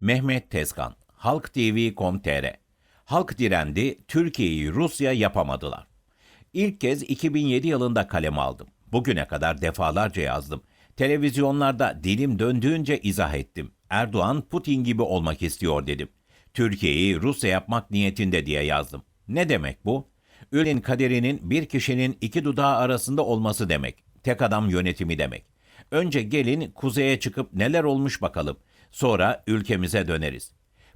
Mehmet Tezkan, Halk TV.com.tr Halk direndi, Türkiye'yi Rusya yapamadılar. İlk kez 2007 yılında kaleme aldım. Bugüne kadar defalarca yazdım. Televizyonlarda dilim döndüğünce izah ettim. Erdoğan Putin gibi olmak istiyor dedim. Türkiye'yi Rusya yapmak niyetinde diye yazdım. Ne demek bu? Ülkenin kaderinin bir kişinin iki dudağı arasında olması demek. Tek adam yönetimi demek. Önce gelin kuzeye çıkıp neler olmuş bakalım. Sonra ülkemize döneriz.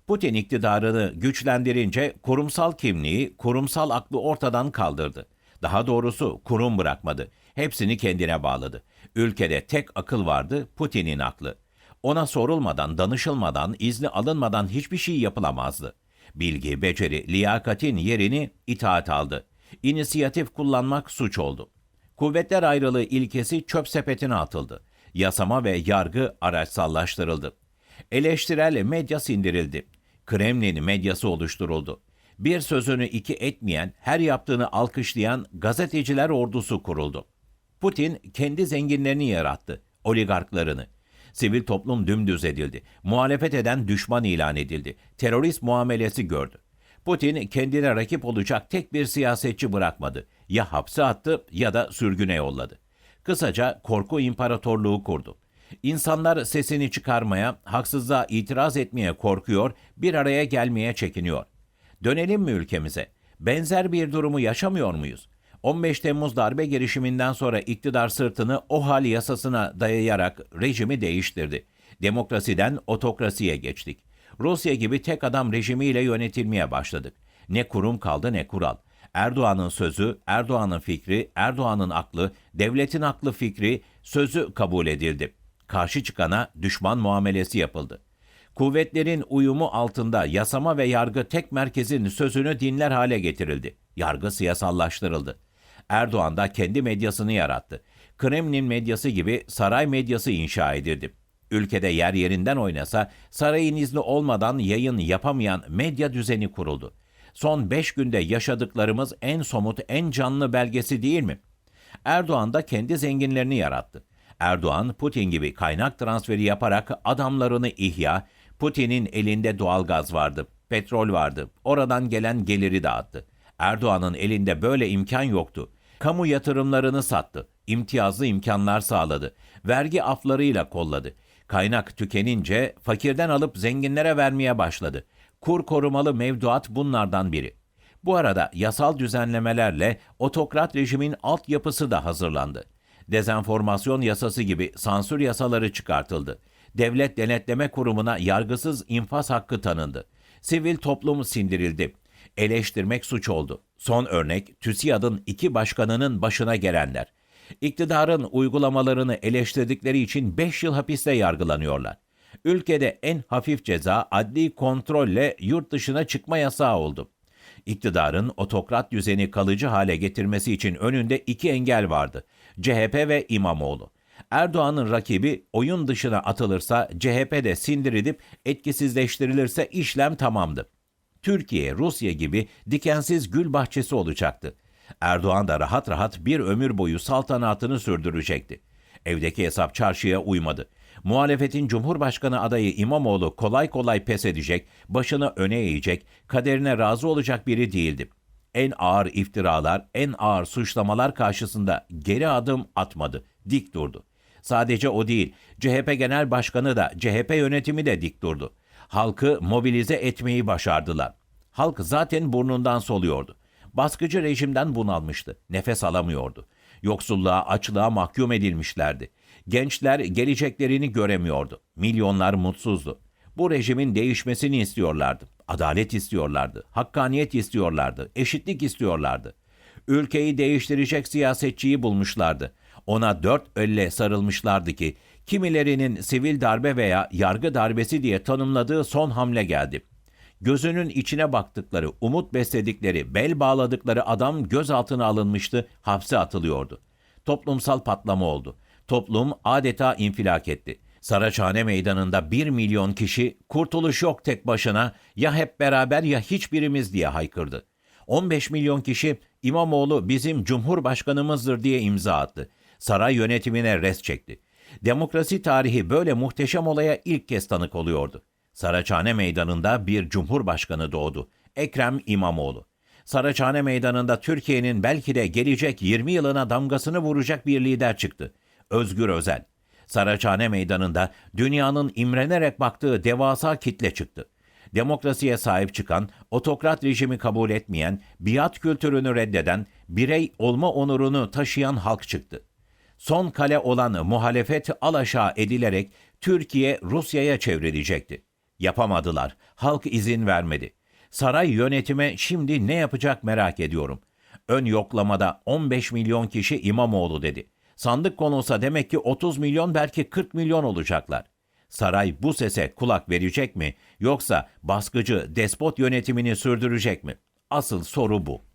Putin iktidarını güçlendirince kurumsal kimliği, kurumsal aklı ortadan kaldırdı. Daha doğrusu kurum bırakmadı. Hepsini kendine bağladı. Ülkede tek akıl vardı, Putin'in aklı. Ona sorulmadan, danışılmadan, izni alınmadan hiçbir şey yapılamazdı. Bilgi, beceri, liyakatin yerini itaat aldı. İnisiyatif kullanmak suç oldu. Kuvvetler ayrılığı ilkesi çöp sepetine atıldı. Yasama ve yargı araçsallaştırıldı. Eleştirel medya sindirildi. Kremlin medyası oluşturuldu. Bir sözünü iki etmeyen, her yaptığını alkışlayan gazeteciler ordusu kuruldu. Putin kendi zenginlerini yarattı, oligarklarını. Sivil toplum dümdüz edildi. Muhalefet eden düşman ilan edildi. Terörist muamelesi gördü. Putin kendine rakip olacak tek bir siyasetçi bırakmadı. Ya hapse attı ya da sürgüne yolladı. Kısaca korku imparatorluğu kurdu. İnsanlar sesini çıkarmaya, haksızlığa itiraz etmeye korkuyor, bir araya gelmeye çekiniyor. Dönelim mi ülkemize? Benzer bir durumu yaşamıyor muyuz? 15 Temmuz darbe girişiminden sonra iktidar sırtını o hal yasasına dayayarak rejimi değiştirdi. Demokrasiden otokrasiye geçtik. Rusya gibi tek adam rejimiyle yönetilmeye başladık. Ne kurum kaldı ne kural. Erdoğan'ın sözü, Erdoğan'ın fikri, Erdoğan'ın aklı, devletin aklı fikri, sözü kabul edildi. Karşı çıkana düşman muamelesi yapıldı. Kuvvetlerin uyumu altında yasama ve yargı tek merkezin sözünü dinler hale getirildi. Yargı siyasallaştırıldı. Erdoğan da kendi medyasını yarattı. Kremlin medyası gibi saray medyası inşa edildi. Ülkede yer yerinden oynasa sarayın izni olmadan yayın yapamayan medya düzeni kuruldu. Son beş günde yaşadıklarımız en somut, en canlı belgesi değil mi? Erdoğan da kendi zenginlerini yarattı. Erdoğan, Putin gibi kaynak transferi yaparak adamlarını ihya, Putin'in elinde doğalgaz vardı, petrol vardı, oradan gelen geliri dağıttı. Erdoğan'ın elinde böyle imkan yoktu. Kamu yatırımlarını sattı, imtiyazlı imkanlar sağladı, vergi aflarıyla kolladı. Kaynak tükenince fakirden alıp zenginlere vermeye başladı. Kur korumalı mevduat bunlardan biri. Bu arada yasal düzenlemelerle otokrat rejimin altyapısı da hazırlandı. Dezenformasyon yasası gibi sansür yasaları çıkartıldı. Devlet Denetleme Kurumu'na yargısız infaz hakkı tanındı. Sivil toplum sindirildi. Eleştirmek suç oldu. Son örnek TÜSİAD'ın iki başkanının başına gelenler. İktidarın uygulamalarını eleştirdikleri için 5 yıl hapiste yargılanıyorlar. Ülkede en hafif ceza adli kontrolle yurt dışına çıkma yasağı oldu. İktidarın otokrat düzeni kalıcı hale getirmesi için önünde iki engel vardı. CHP ve İmamoğlu. Erdoğan'ın rakibi oyun dışına atılırsa CHP de sindirilip etkisizleştirilirse işlem tamamdı. Türkiye, Rusya gibi dikensiz gül bahçesi olacaktı. Erdoğan da rahat rahat bir ömür boyu saltanatını sürdürecekti. Evdeki hesap çarşıya uymadı. Muhalefetin Cumhurbaşkanı adayı İmamoğlu kolay kolay pes edecek, başını öne eğecek, kaderine razı olacak biri değildi. En ağır iftiralar, en ağır suçlamalar karşısında geri adım atmadı, dik durdu. Sadece o değil, CHP Genel Başkanı da, CHP yönetimi de dik durdu. Halkı mobilize etmeyi başardılar. Halk zaten burnundan soluyordu. Baskıcı rejimden bunalmıştı. Nefes alamıyordu. Yoksulluğa, açlığa mahkum edilmişlerdi. Gençler geleceklerini göremiyordu. Milyonlar mutsuzdu. Bu rejimin değişmesini istiyorlardı. Adalet istiyorlardı. Hakkaniyet istiyorlardı. Eşitlik istiyorlardı. Ülkeyi değiştirecek siyasetçiyi bulmuşlardı. Ona dört elle sarılmışlardı ki kimilerinin sivil darbe veya yargı darbesi diye tanımladığı son hamle geldi gözünün içine baktıkları, umut besledikleri, bel bağladıkları adam gözaltına alınmıştı, hapse atılıyordu. Toplumsal patlama oldu. Toplum adeta infilak etti. Saraçhane meydanında bir milyon kişi kurtuluş yok tek başına ya hep beraber ya hiçbirimiz diye haykırdı. 15 milyon kişi İmamoğlu bizim cumhurbaşkanımızdır diye imza attı. Saray yönetimine res çekti. Demokrasi tarihi böyle muhteşem olaya ilk kez tanık oluyordu. Saraçhane Meydanı'nda bir cumhurbaşkanı doğdu. Ekrem İmamoğlu. Saraçhane Meydanı'nda Türkiye'nin belki de gelecek 20 yılına damgasını vuracak bir lider çıktı. Özgür Özel. Saraçhane Meydanı'nda dünyanın imrenerek baktığı devasa kitle çıktı. Demokrasiye sahip çıkan, otokrat rejimi kabul etmeyen, biat kültürünü reddeden, birey olma onurunu taşıyan halk çıktı. Son kale olan muhalefet alaşağı edilerek Türkiye Rusya'ya çevrilecekti. Yapamadılar. Halk izin vermedi. Saray yönetime şimdi ne yapacak merak ediyorum. Ön yoklamada 15 milyon kişi İmamoğlu dedi. Sandık konulsa demek ki 30 milyon belki 40 milyon olacaklar. Saray bu sese kulak verecek mi yoksa baskıcı despot yönetimini sürdürecek mi? Asıl soru bu.